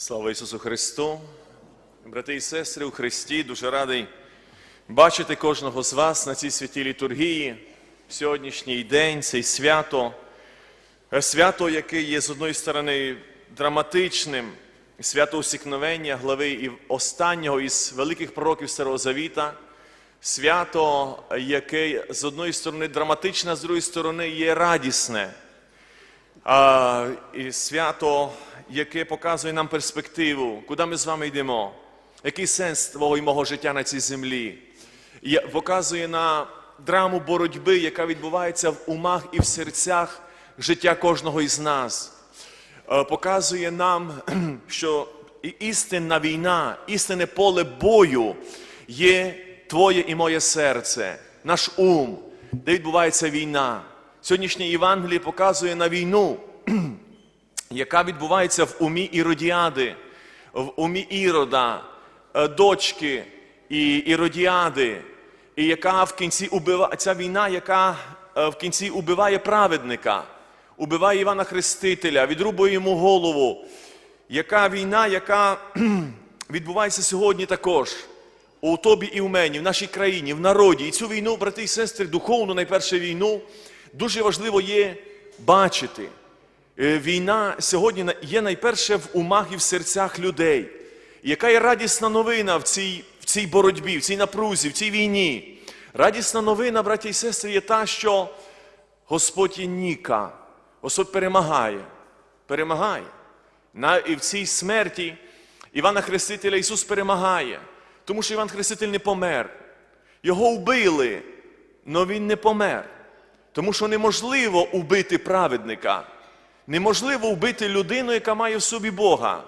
Слава Ісусу Христу! Брати і сестри у Христі, дуже радий бачити кожного з вас на цій святій літургії сьогоднішній день, цей свято. Е, Свято, яке є з одної сторони драматичним, свято усікновення глави і останнього із великих пророків Старого Завіта, свято, яке з одної сторони драматичне, а з другої сторони є радісне. А, і свято, яке показує нам перспективу, куди ми з вами йдемо, який сенс твого і мого життя на цій землі, показує на драму боротьби, яка відбувається в умах і в серцях життя кожного із нас. Е, Показує нам, що істинна війна, істинне поле бою є твоє і моє серце, наш ум, де відбувається війна. Сьогоднішнє Євангеліє показує на війну, яка відбувається в умі Іродіади, в умі Ірода, е, дочки і Іродіади, і яка в кінці убиває, ця війна, яка е, в кінці убиває праведника, убиває Івана Хрестителя, відрубує йому голову. Яка війна, яка відбувається сьогодні також у тобі і в мені, в нашій країні, в народі. І цю війну, брати і сестри, духовну, найперше війну, дуже важливо є бачити. Е, Війна сьогодні є найперше в умах і в серцях людей. Яка є радісна новина в цій, в цій боротьбі, в цій напрузі, в цій війні? Радісна новина, браті і сестри, є та, що Господь є Ніка, Господь перемагає, перемагає. І в цій смерті Івана Хрестителя Ісус перемагає, тому що Іван Хреститель не помер. Його вбили, але Він не помер. Тому що неможливо убити праведника. Неможливо вбити людину, яка має в собі Бога.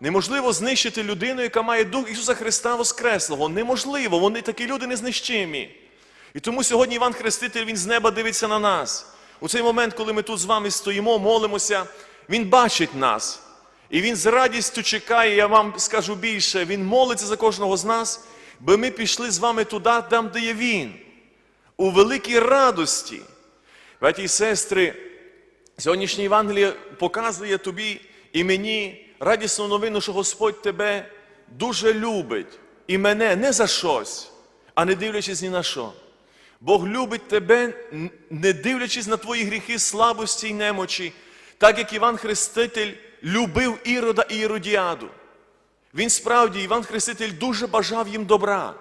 Неможливо знищити людину, яка має Дух Ісуса Христа Воскреслого. Неможливо, вони такі люди незнищимі. І тому сьогодні Іван Хреститель, він з неба дивиться на нас. У цей момент, коли ми тут з вами стоїмо, молимося, він бачить нас. І він з радістю чекає, я вам скажу більше, він молиться за кожного з нас, бо ми пішли з вами туди, там, де є він, у великій радості. Браті і сестри, Сьогоднішнє Євангеліє показує тобі і мені радісну новину, що Господь тебе дуже любить і мене не за щось, а не дивлячись ні на що. Бог любить тебе, не дивлячись на твої гріхи, слабості й немочі, так як Іван Хреститель любив Ірода і Іродіаду. Він справді, Іван Хреститель, дуже бажав їм добра.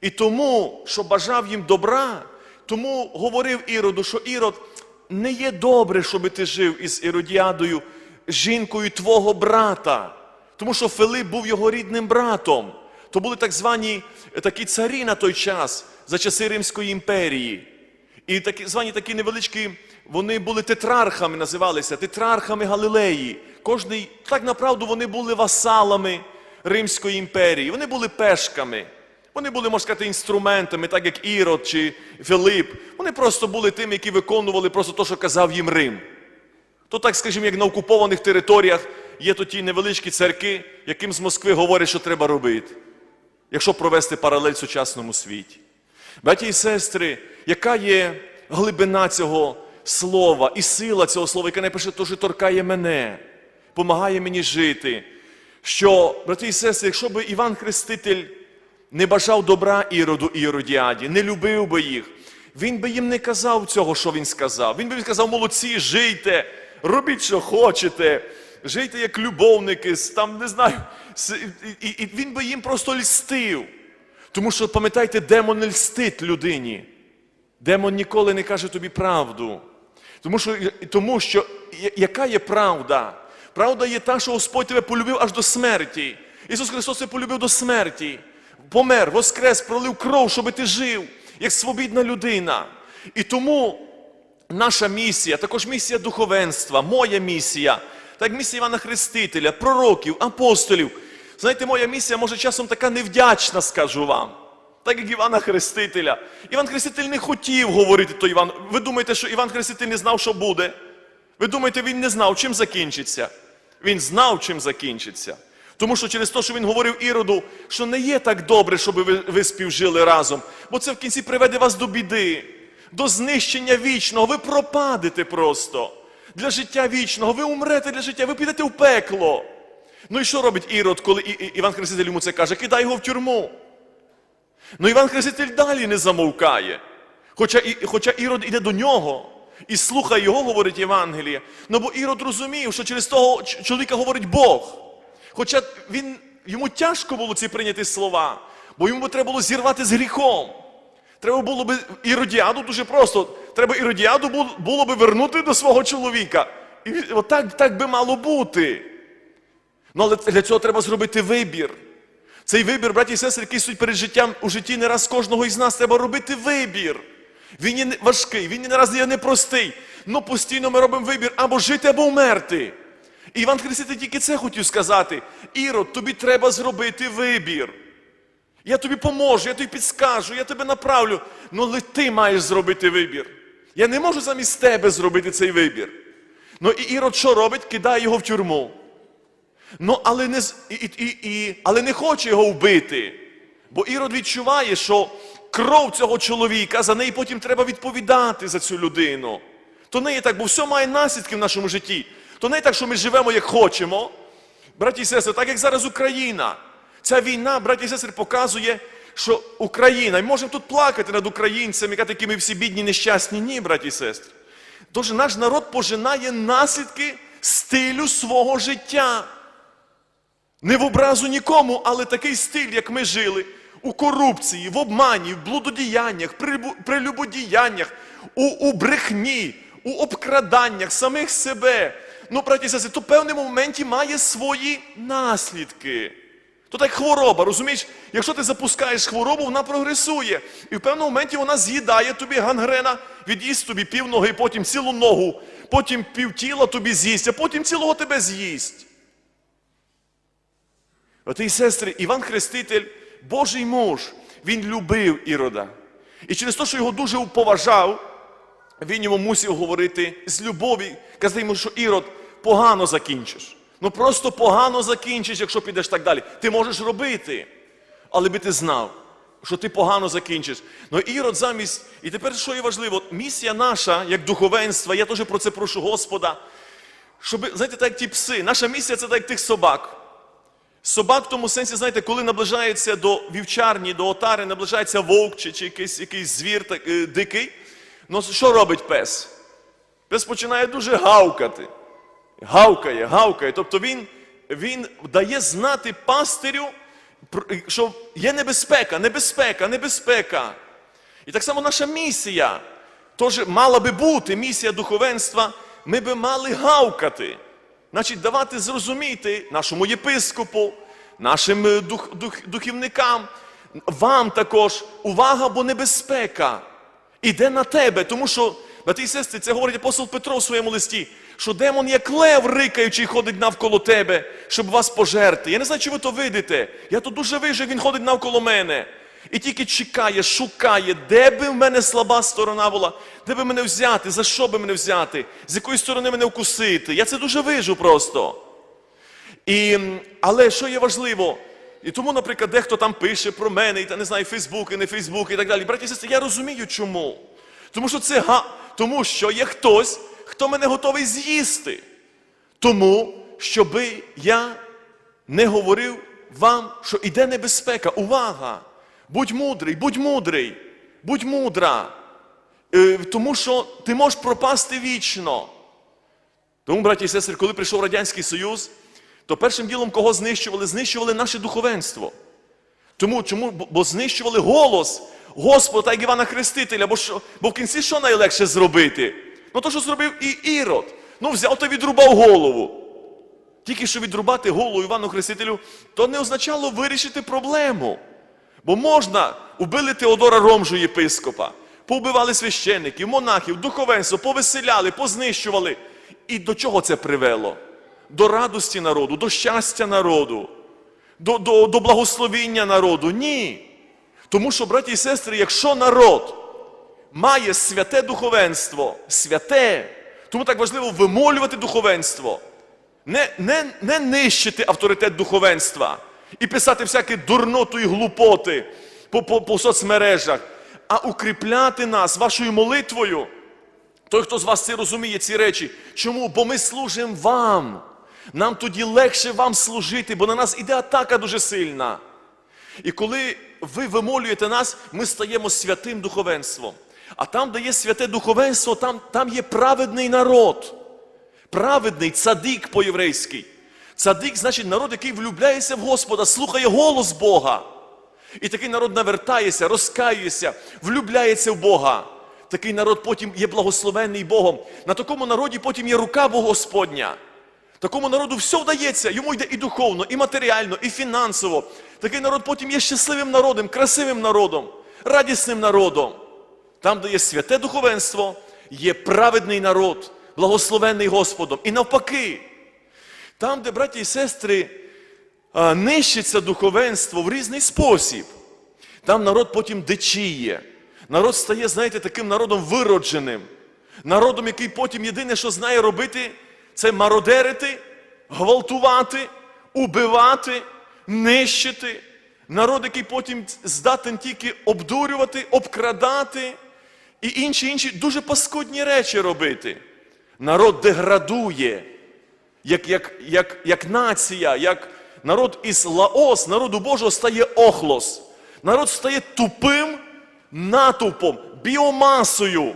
І тому, що бажав їм добра, тому говорив Іроду, що Ірод не є добре, щоб ти жив із Іродіадою, жінкою твого брата. Тому що Филип був його рідним братом. То були так звані е, такі царі на той час за часи Римської імперії. І такі звані такі невеличкі, вони були тетрархами, називалися, тетрархами Галилеї. Кожний, так направду, вони були васалами Римської імперії, вони були пешками. Вони були, можна сказати, інструментами, так як Ірод чи Филип. Вони просто були тими, які виконували просто те, що казав їм Рим. То так, скажімо, як на окупованих територіях є то ті невеличкі церкви, яким з Москви говорять, що треба робити, якщо провести паралель в сучасному світі. Браті і сестри, яка є глибина цього слова і сила цього слова, яке найперше теж торкає мене, помагає мені жити. Що, брати і сестри, якщо би Іван Хреститель не бажав добра Іроду Іродіаді, не любив би їх, він би їм не казав цього, що він сказав. Він би їм сказав, молодці, жийте, робіть, що хочете, жийте як любовники, там не знаю. І, і він би їм просто льстив. Тому що, пам'ятайте, демон не льстить людині. Демон ніколи не каже тобі правду. Тому що, тому що яка є правда? Правда є та, що Господь тебе полюбив аж до смерті. Ісус Христос тебе полюбив до смерті. Помер, воскрес, пролив кров, щоб ти жив, як свобідна людина. І тому наша місія, також місія духовенства, моя місія, так місія Івана Хрестителя, пророків, апостолів. Знаєте, моя місія може часом така невдячна, скажу вам. Так як Івана Хрестителя. Іван Хреститель не хотів говорити то Іван. Ви думаєте, що Іван Хреститель не знав, що буде? Ви думаєте, він не знав, чим закінчиться? Він знав, чим закінчиться. Тому що через те, що він говорив Іроду, що не є так добре, щоб ви, ви співжили разом, бо це в кінці приведе вас до біди, до знищення вічного. Ви пропадете просто для життя вічного. Ви умрете для життя, ви підете в пекло. Ну і що робить Ірод, коли І- І- Іван Хреститель йому це каже? Кидай його в тюрму. Ну Іван Хреститель далі не замовкає. Хоча, і, хоча Ірод іде до нього і слухає його, говорить Євангеліє. Ну бо Ірод розумів, що через того чоловіка говорить Бог. Хоча він, йому тяжко було ці прийняти слова, бо йому треба було зірвати з гріхом. Треба було би Іродіаду дуже просто. Треба Іродіаду було, би вернути до свого чоловіка. І отак так би мало бути. Ну, але для цього треба зробити вибір. Цей вибір, браті і сестри, який стоїть перед життям у житті не раз кожного із нас, треба робити вибір. Він є важкий, він не раз є непростий. Ну постійно ми робимо вибір або жити, або вмерти. І Іван Хреститель тільки це хотів сказати. Ірод, тобі треба зробити вибір. Я тобі поможу, я тобі підскажу, я тебе направлю. Ну, але ти маєш зробити вибір. Я не можу замість тебе зробити цей вибір. Ну і Ірод що робить? Кидає його в тюрму. Ну, але не, і, і, і, але не хоче його вбити. Бо Ірод відчуває, що кров цього чоловіка, за неї потім треба відповідати за цю людину. То не є так, бо все має наслідки в нашому житті. То не так, що ми живемо як хочемо. Браті і сестри, так як зараз Україна. Ця війна, браті і сестри, показує, що Україна, і можемо тут плакати над українцями, яка такі ми всі бідні, нещасні. Ні, браті і сестри. Тож наш народ пожинає наслідки стилю свого життя. Не в образу нікому, але такий стиль, як ми жили, у корупції, в обмані, в блудодіяннях, прилюбу- прелюбодіяннях, у, у брехні, у обкраданнях самих себе. Ну, браті і сестри, то в певному моменті має свої наслідки. То так хвороба, розумієш? Якщо ти запускаєш хворобу, вона прогресує. І в певному моменті вона з'їдає тобі гангрена, від'їсть тобі півноги, потім цілу ногу, потім півтіла тобі з'їсть, а потім цілого тебе з'їсть. Оти і сестри, Іван Хреститель, Божий муж, він любив Ірода. І через те, що його дуже поважав, він йому мусив говорити з любові, казати йому, що Ірод погано закінчиш. Ну просто погано закінчиш, якщо підеш так далі. Ти можеш робити, але би ти знав, що ти погано закінчиш. Ну Ірод замість, і тепер що є важливо, місія наша, як духовенства, я теж про це прошу Господа, щоб, знаєте, так як ті пси, наша місія це так як тих собак. Собак в тому сенсі, знаєте, коли наближається до вівчарні, до отари, наближається вовк чи, чи якийсь, якийсь звір так, е, дикий, ну що робить пес? Пес починає дуже гавкати. Гавкає, гавкає. Тобто він, він дає знати пастирю, що є небезпека, небезпека, небезпека. І так само наша місія. Тож мала би бути місія духовенства, ми би мали гавкати. Значить, давати зрозуміти нашому єпископу, нашим е, дух, дух, духівникам, вам також увага, бо небезпека іде на тебе. Тому що, брати і сестри, це говорить апостол Петро в своєму листі, що демон як лев рикаючий ходить навколо тебе, щоб вас пожерти. Я не знаю, чи ви то видите. Я тут дуже вижив, він ходить навколо мене. І тільки чекає, шукає, де би в мене слаба сторона була, де би мене взяти, за що би мене взяти, з якої сторони мене вкусити. Я це дуже вижу просто. І, але що є важливо? І тому, наприклад, дехто там пише про мене, і не знаю, Фейсбук, і не Фейсбук, і так далі. Браті сестри, я розумію чому. Тому що це га... тому що є хтось, хто мене готовий з'їсти. Тому, щоби я не говорив вам, що іде небезпека. Увага! Будь мудрий, будь мудрий, будь мудра. Е, тому що ти можеш пропасти вічно. Тому, браті і сестри, коли прийшов Радянський Союз, то першим ділом кого знищували? Знищували наше духовенство. Тому, чому? Бо, бо знищували голос Господа, як Івана Хрестителя, бо, що, бо в кінці що найлегше зробити? Ну то, що зробив і Ірод. Ну, взяв та відрубав голову. Тільки що відрубати голову Івану Хрестителю, то не означало вирішити проблему. Бо можна убили Теодора Ромжу єпископа, повбивали священників, монахів, духовенство, повеселяли, познищували. І до чого це привело? До радості народу, до щастя народу, до, до, до благословіння народу. Ні. Тому що, браті і сестри, якщо народ має святе духовенство, святе, тому так важливо вимолювати духовенство, не, не, не нищити авторитет духовенства і писати всякі дурноту і глупоти по, по, по соцмережах, а укріпляти нас вашою молитвою. Той, хто з вас це розуміє, ці речі. Чому? Бо ми служимо вам. Нам тоді легше вам служити, бо на нас іде атака дуже сильна. І коли ви вимолюєте нас, ми стаємо святим духовенством. А там, де є святе духовенство, там, там є праведний народ. Праведний цадик по-єврейськи. Цадик значить народ, який влюбляється в Господа, слухає голос Бога. І такий народ навертається, розкаюється, влюбляється в Бога. Такий народ потім є благословенний Богом. На такому народі потім є рука Господня. Такому народу все вдається, йому йде і духовно, і матеріально, і фінансово. Такий народ потім є щасливим народом, красивим народом, радісним народом. Там, де є святе духовенство, є праведний народ, благословенний Господом. І навпаки, там, де браті і сестри нищиться духовенство в різний спосіб, там народ потім дичіє. Народ стає, знаєте, таким народом виродженим. Народом, який потім єдине, що знає робити, це мародерити, гвалтувати, убивати, нищити. Народ, який потім здатен тільки обдурювати, обкрадати і інші інші дуже паскудні речі робити. Народ деградує, як, як, як, як нація, як народ із Лаос, народу Божого стає охлос. Народ стає тупим натовпом, біомасою,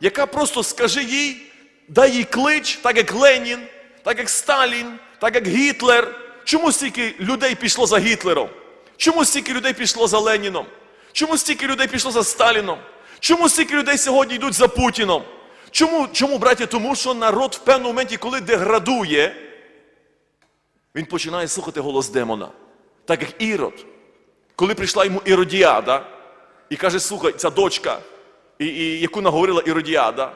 яка просто скаже їй, дай їй клич, так як Ленін, так як Сталін, так як Гітлер. Чому стільки людей пішло за Гітлером? Чому стільки людей пішло за Леніном? Чому стільки людей пішло за Сталіном? Чому стільки людей сьогодні йдуть за Путіном? Чому, чому, браті? Тому що народ в певному моменті, коли деградує, він починає слухати голос демона. Так як Ірод. Коли прийшла йому Іродіада, і каже, слухай, ця дочка, і, і, яку наговорила Іродіада,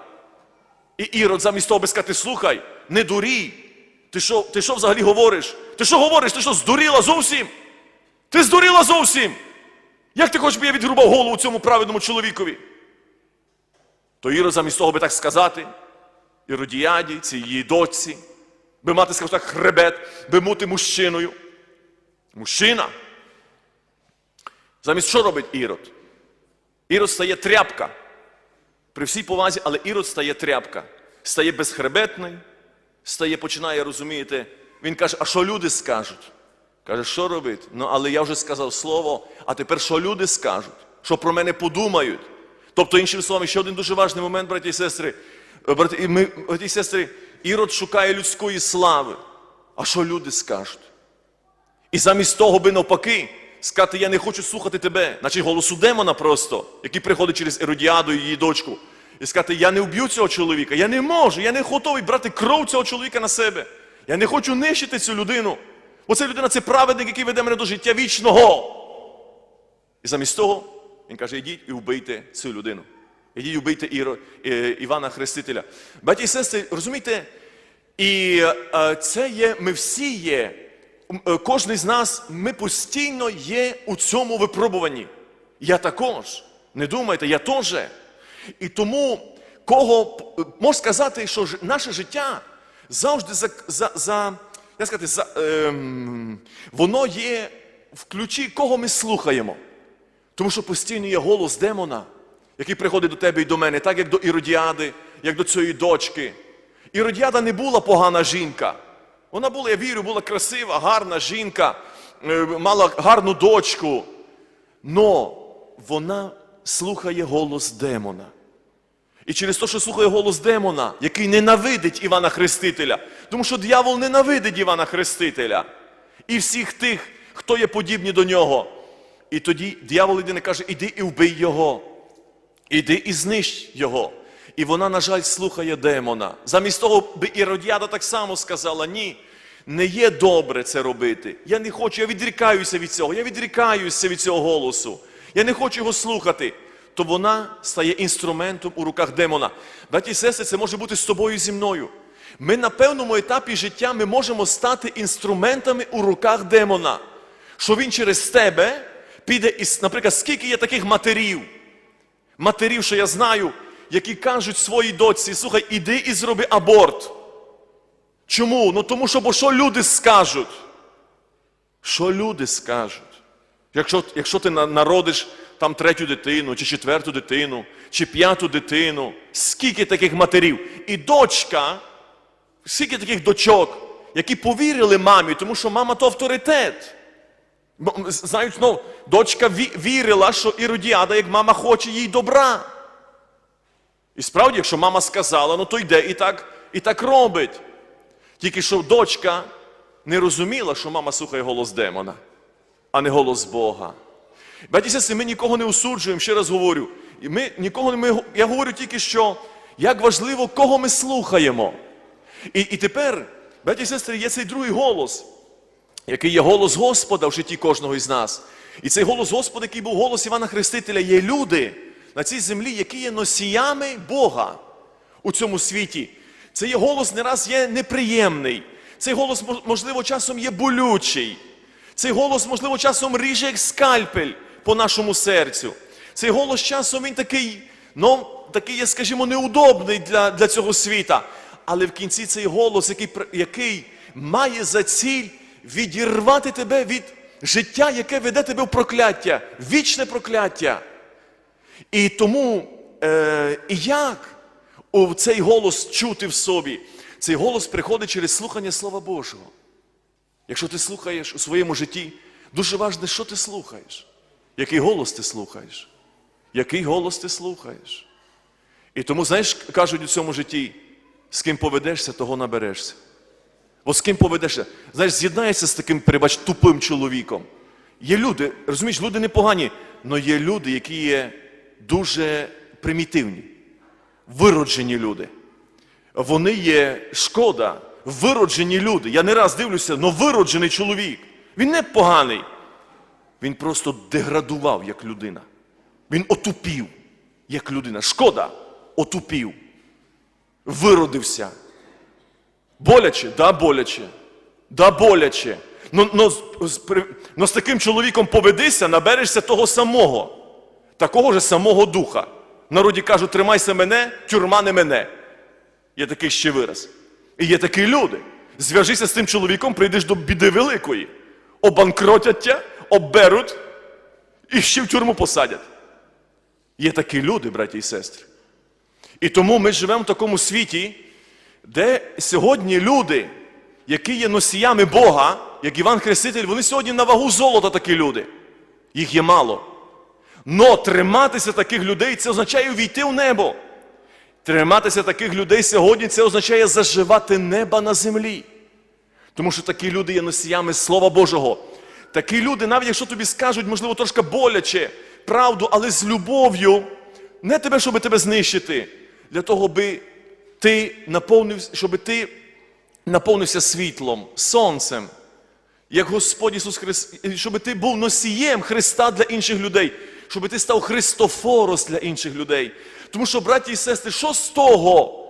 і Ірод замість того би сказати, слухай, не дурій. Ти що, ти що взагалі говориш? Ти що говориш? Ти що здуріла зовсім? Ти здуріла зовсім. Як ти хочеш, би я відрубав голову цьому праведному чоловікові? То Ірод замість того би так сказати, Іродіаді, цій її дочці, би мати, скажімо так, хребет, би бути мужчиною. Мужчина. Замість що робить Ірод? Ірод стає тряпка. При всій повазі, але Ірод стає тряпка. Стає безхребетний, стає, починає розумієте. Він каже, а що люди скажуть? Каже, що робити? Ну, але я вже сказав слово, а тепер що люди скажуть? Що про мене подумають? Тобто, іншими словами, ще один дуже важливий момент, браті і сестри. Е, Брати, ми, браті і сестри, Ірод шукає людської слави. А що люди скажуть? І замість того би навпаки, сказати, я не хочу слухати тебе, значить голосу демона просто, який приходить через Еродіаду і її дочку. І сказати, я не вб'ю цього чоловіка, я не можу, я не готовий брати кров цього чоловіка на себе. Я не хочу нищити цю людину. Бо ця людина це праведник, який веде мене до життя вічного. І замість того він каже: ідіть і вбийте цю людину. Ідіть вбийте е, Івана Хрестителя. Батьки і сестри, розумієте, і е, це є, ми всі є, е, кожен з нас, ми постійно є у цьому випробуванні. Я також. Не думайте, я теж. І тому, кого можна сказати, що наше життя завжди за, за, за як сказати, за, ем, воно є в ключі, кого ми слухаємо. Тому що постійно є голос демона, який приходить до тебе і до мене, так як до Іродіади, як до цієї дочки. Іродіада не була погана жінка. Вона була, я вірю, була красива, гарна жінка, е, мала гарну дочку. Но вона слухає голос демона. І через те, що слухає голос демона, який ненавидить Івана Хрестителя, тому що диявол ненавидить Івана Хрестителя і всіх тих, хто є подібні до нього. І тоді диявол єдине каже, іди і вбий його, іди і знищ його. І вона, на жаль, слухає демона. Замість того, би Іродіада так само сказала: ні, не є добре це робити. Я не хочу, я відрікаюся від цього, я відрікаюся від цього голосу. Я не хочу його слухати. То вона стає інструментом у руках демона. Браті і сестри, це може бути з тобою і зі мною. Ми на певному етапі життя ми можемо стати інструментами у руках демона. Що він через тебе піде із, наприклад, скільки є таких матерів, матерів, що я знаю, які кажуть своїй дочці, слухай, іди і зроби аборт. Чому? Ну тому що, бо що люди скажуть? Що люди скажуть? Якщо, якщо ти народиш там третю дитину, чи четверту дитину, чи п'яту дитину, скільки таких матерів? І дочка, скільки таких дочок, які повірили мамі, тому що мама то авторитет. Знають, ну, дочка вірила, що Іродіада, як мама хоче їй добра. І справді, якщо мама сказала, ну то йде і так, і так робить. Тільки що дочка не розуміла, що мама слухає голос демона, а не голос Бога. Браті сестри, ми нікого не осуджуємо, ще раз говорю. Ми нікого не я говорю тільки, що як важливо, кого ми слухаємо. І, і тепер, браті сестри, є цей другий голос, який є голос Господа в житті кожного із нас. І цей голос Господа, який був голос Івана Хрестителя, є люди на цій землі, які є носіями Бога у цьому світі. Це є голос не раз є неприємний. Цей голос, можливо, часом є болючий. Цей голос, можливо, часом ріже як скальпель по нашому серцю. Цей голос часом він такий, ну, такий є, скажімо, неудобний для, для цього світа. Але в кінці цей голос, який, який має за ціль відірвати тебе від життя, яке веде тебе в прокляття, вічне прокляття. І тому е, як цей голос чути в собі? Цей голос приходить через слухання Слова Божого. Якщо ти слухаєш у своєму житті, дуже важливо, що ти слухаєш, який голос ти слухаєш, який голос ти слухаєш. І тому, знаєш, кажуть у цьому житті, з ким поведешся, того наберешся. Бо з ким поведешся? Знаєш, з'єднаєшся з таким, перебач, тупим чоловіком. Є люди, розумієш, люди непогані, але є люди, які є дуже примітивні, вироджені люди. Вони є шкода, вироджені люди. Я не раз дивлюся, але вироджений чоловік. Він не поганий. Він просто деградував як людина. Він отупів, як людина. Шкода, отупів. Виродився. Боляче, да, боляче. Да, боляче. Ну, ну, з, з, таким чоловіком поведися, наберешся того самого, такого ж самого духа. Народі кажуть, тримайся мене, тюрма не мене. Є такий ще вираз. І є такі люди. Зв'яжися з тим чоловіком, прийдеш до біди великої. Обанкротять тя, обберуть і ще в тюрму посадять. Є такі люди, браті і сестри. І тому ми живемо в такому світі, де сьогодні люди, які є носіями Бога, як Іван Хреститель, вони сьогодні на вагу золота такі люди. Їх є мало. Но триматися таких людей це означає увійти в небо. Триматися таких людей сьогодні це означає заживати неба на землі. Тому що такі люди є носіями Слова Божого. Такі люди, навіть якщо тобі скажуть, можливо, трошки боляче, правду, але з любов'ю, не тебе, щоб тебе знищити, для того, би ти наповнився, щоб ти наповнився світлом, сонцем, як Господь Ісус Христос, щоб ти був носієм Христа для інших людей, щоб ти став Христофорос для інших людей. Тому що, браті і сестри, що з того,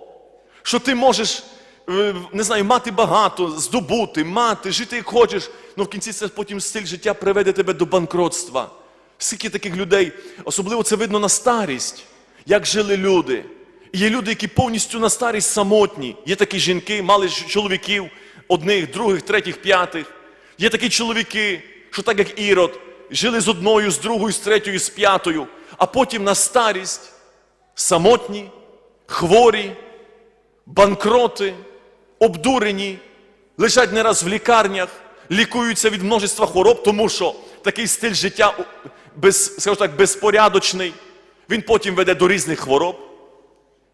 що ти можеш, е, не знаю, мати багато, здобути, мати, жити як хочеш, але в кінці це потім стиль життя приведе тебе до банкротства. Скільки таких людей, особливо це видно на старість, як жили люди. І є люди, які повністю на старість самотні. Є такі жінки, мали чоловіків, одних, других, третіх, п'ятих. Є такі чоловіки, що так як Ірод, жили з одною, з другою, з третьою, з п'ятою, а потім на старість самотні, хворі, банкроти, обдурені, лежать не раз в лікарнях, лікуються від множества хвороб, тому що такий стиль життя без, скажімо так, безпорядочний, він потім веде до різних хвороб,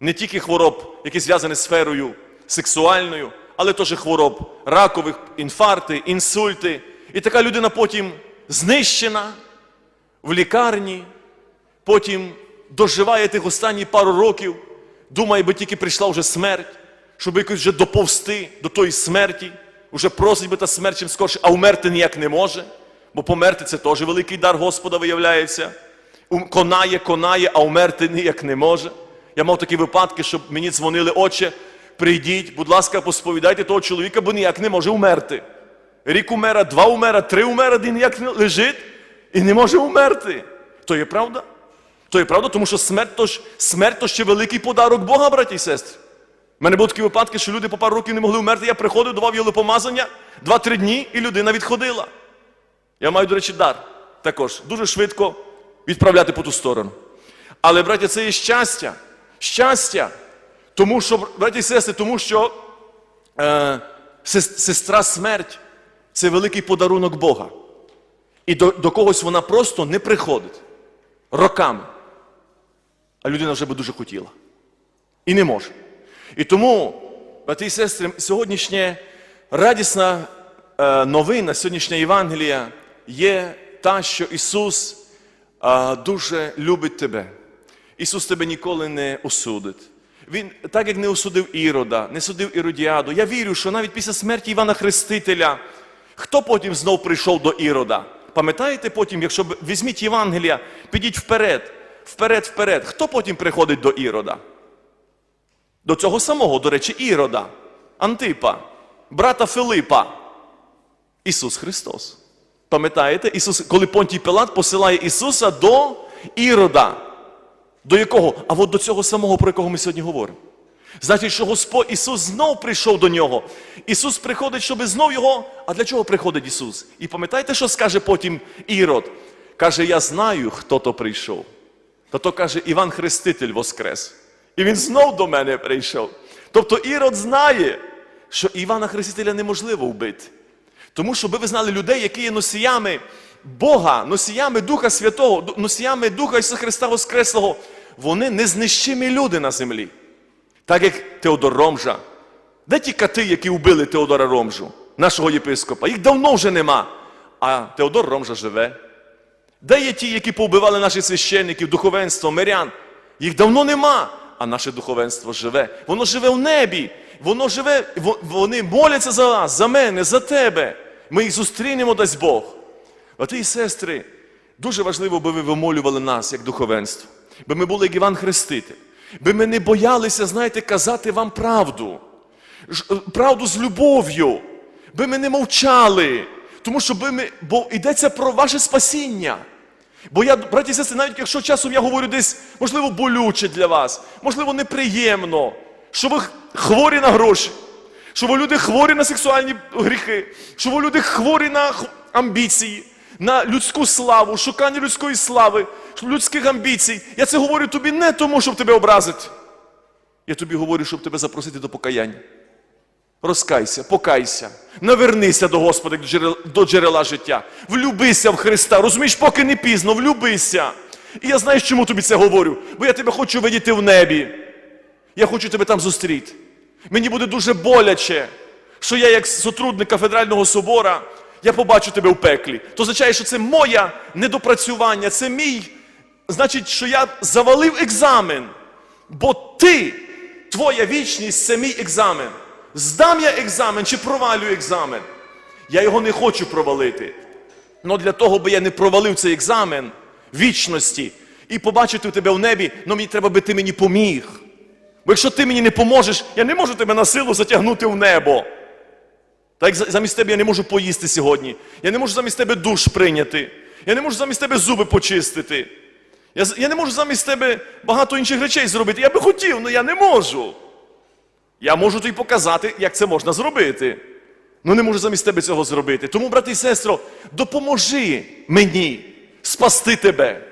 не тільки хвороб, які зв'язані з сферою сексуальною, але теж хвороб ракових, інфаркти, інсульти. І така людина потім знищена в лікарні, потім доживає тих останні пару років, думає, би тільки прийшла вже смерть, щоб якось вже доповсти до тої смерті, вже просить би та смерть чим скорше, а умерти ніяк не може, бо померти це теж великий дар Господа виявляється. Конає, конає, а умерти ніяк не може. Я мав такі випадки, щоб мені дзвонили, отче, прийдіть, будь ласка, посповідайте того чоловіка, бо ніяк не може умерти. Рік умера, два умера, три умера, він ніяк не лежить і не може умерти. То є правда? То є правда, тому що смерть то, ж, смерть то ще великий подарок Бога, браті і сестри. У мене були такі випадки, що люди по пару років не могли вмерти. Я приходив, давав єлопомазання, два-три дні, і людина відходила. Я маю, до речі, дар також дуже швидко відправляти по ту сторону. Але, браття, це є щастя. Щастя. Тому що, браті і сестри, тому що е, Сестра смерть це великий подарунок Бога. І до, до когось вона просто не приходить роками. А людина вже би дуже хотіла. І не може. І тому, брати і сестри, сьогоднішня радісна е, новина, сьогоднішня Євангелія є та, що Ісус е, дуже любить тебе. Ісус тебе ніколи не осудить. Він, так як не осудив Ірода, не судив Іродіаду. Я вірю, що навіть після смерті Івана Хрестителя, хто потім знов прийшов до Ірода? Пам'ятаєте потім, якщо візьміть Євангелія, підіть вперед, вперед, вперед. Хто потім приходить до Ірода? До цього самого, до речі, Ірода, Антипа, брата Филипа, Ісус Христос. Пам'ятаєте, Ісус, коли Понтій Пилат посилає Ісуса до Ірода. До якого? А от до цього самого, про якого ми сьогодні говоримо. Значить, що Господь Ісус знов прийшов до нього. Ісус приходить, щоб знов його. А для чого приходить Ісус? І пам'ятаєте, що скаже потім Ірод? Каже, я знаю, хто то прийшов. Та то каже, Іван Хреститель воскрес. І він знов до мене прийшов. Тобто Ірод знає, що Івана Хрестителя неможливо вбити. Тому що ви знали людей, які є носіями Бога, носіями Духа Святого, носіями Духа Ісуса Христа Воскреслого, вони незнищимі люди на землі. Так як Теодор Ромжа. Де ті кати, які вбили Теодора Ромжу, нашого єпископа? Їх давно вже нема. А Теодор Ромжа живе. Де є ті, які повбивали наших священників, духовенство, мирян? Їх давно нема, а наше духовенство живе. Воно живе в небі. Воно живе, вони моляться за нас, за мене, за тебе. Ми їх зустрінемо, дасть Бог. Брати і сестри, дуже важливо, би ви вимолювали нас як духовенство, би ми були як Іван Хреститель, би ми не боялися, знаєте, казати вам правду, е, правду з любов'ю, би ми не мовчали, тому що ми, бо йдеться про ваше спасіння. Бо я, браті і сестри, навіть якщо часом я говорю десь, можливо, болюче для вас, можливо, неприємно, що ви хворі на гроші, що ви люди хворі на сексуальні гріхи, що ви люди хворі на амбіції, на людську славу, шукання людської слави, людських амбіцій. Я це говорю тобі не тому, щоб тебе образити. Я тобі говорю, щоб тебе запросити до покаяння. Розкайся, покайся, навернися до Господа до джерела, життя. Влюбися в Христа. Розумієш, поки не пізно, влюбися. І я знаю, чому тобі це говорю, бо я тебе хочу видіти в небі. Я хочу тебе там зустріти. Мені буде дуже боляче, що я, як сотрудник кафедрального собора, я побачу тебе в пеклі. То означає, що це моє недопрацювання, це мій. Значить, що я завалив екзамен. Бо ти, твоя вічність це мій екзамен. Здам я екзамен чи провалю екзамен. Я його не хочу провалити. Но для того, би я не провалив цей екзамен вічності і побачити тебе в небі, ну мені треба би ти мені поміг. Бо якщо ти мені не поможеш, я не можу тебе на силу затягнути в небо. Так замість тебе я не можу поїсти сьогодні. Я не можу замість тебе душ прийняти. Я не можу замість тебе зуби почистити. Я, я не можу замість тебе багато інших речей зробити. Я би хотів, але я не можу. Я можу тобі показати, як це можна зробити. Ну не можу замість тебе цього зробити. Тому, брати і сестро, допоможи мені спасти тебе.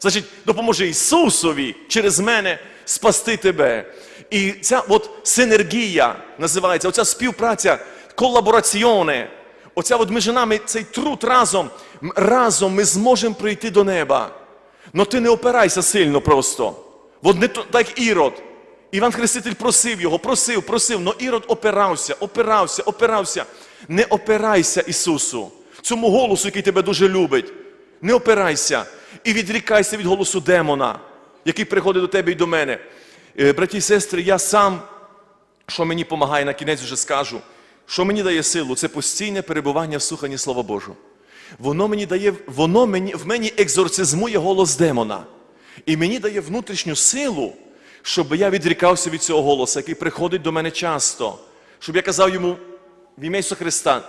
Значить, допоможи Ісусові через мене спасти тебе. І ця от синергія називається, оця співпраця, колабораціоне. Оця от між нами цей труд разом, разом ми зможемо прийти до неба. Но ти не опирайся сильно просто. От не так Ірод. Іван Хреститель просив його, просив, просив, но Ірод опирався, опирався, опирався. Не опирайся Ісусу, цьому голосу, який тебе дуже любить. Не опирайся і відрікайся від голосу демона, який приходить до тебе і до мене. Е, Браті і сестри, я сам, що мені допомагає, на кінець вже скажу, що мені дає силу, це постійне перебування в слуханні Слова Божого. Воно мені дає, воно мені, в мені екзорцизмує голос демона. І мені дає внутрішню силу, щоб я відрікався від цього голосу, який приходить до мене часто. Щоб я казав йому в ім'я Ісуса Христа,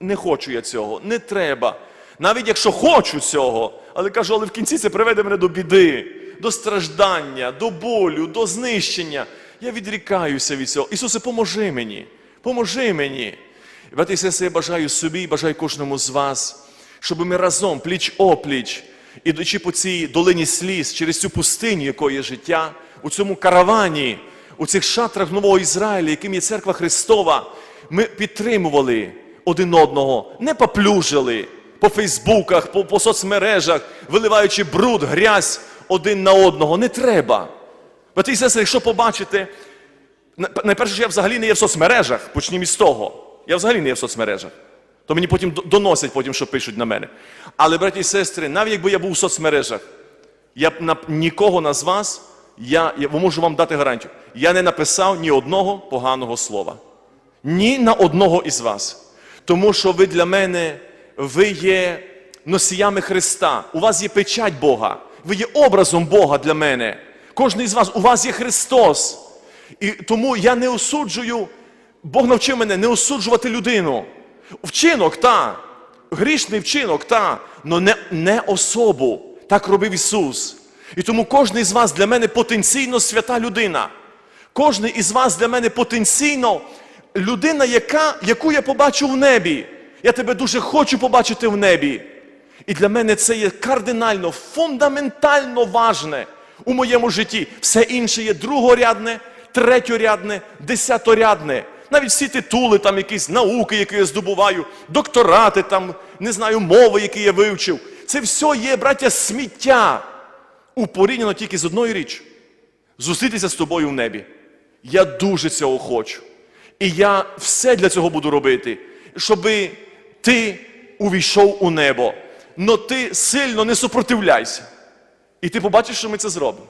не хочу я цього, не треба. Навіть якщо хочу цього, але кажу, але в кінці це приведе мене до біди, до страждання, до болю, до знищення. Я відрікаюся від цього. Ісусе, поможи мені, поможи мені. Брати і сестри, я бажаю собі і бажаю кожному з вас, щоб ми разом, пліч опліч, ідучи по цій долині сліз, через цю пустиню, якою є життя, у цьому каравані, у цих шатрах Нового Ізраїля, яким є церква Христова, ми підтримували один одного, не поплюжили по Фейсбуках, по, по соцмережах, виливаючи бруд, грязь один на одного. Не треба. Брати і сестри, якщо побачите, найперше, що я взагалі не є в соцмережах, почнімо із того. Я взагалі не є в соцмережах. То мені потім доносять, потім, що пишуть на мене. Але, браті і сестри, навіть якби я був у соцмережах, я б нікого на з вас, я, я можу вам дати гарантію, я не написав ні одного поганого слова. Ні на одного із вас. Тому що ви для мене, ви є носіями Христа. У вас є печать Бога. Ви є образом Бога для мене. Кожен із вас, у вас є Христос. І тому я не осуджую, Бог навчив мене не осуджувати людину. Вчинок, та, грішний вчинок, та, але не, не особу. Так робив Ісус. І тому кожен із вас для мене потенційно свята людина. Кожен із вас для мене потенційно людина, яка, яку я побачу в небі. Я тебе дуже хочу побачити в небі. І для мене це є кардинально, фундаментально важне у моєму житті. Все інше є другорядне, третьорядне, десяторядне. Навіть всі титули, там якісь науки, які я здобуваю, докторати, там, не знаю, мови, які я вивчив. Це все є, браття, сміття. Упорівняно тільки з одною річ зустрітися з тобою в небі. Я дуже цього хочу. І я все для цього буду робити, щоби ти увійшов у небо. Но ти сильно не супротивляйся. І ти побачиш, що ми це зробимо.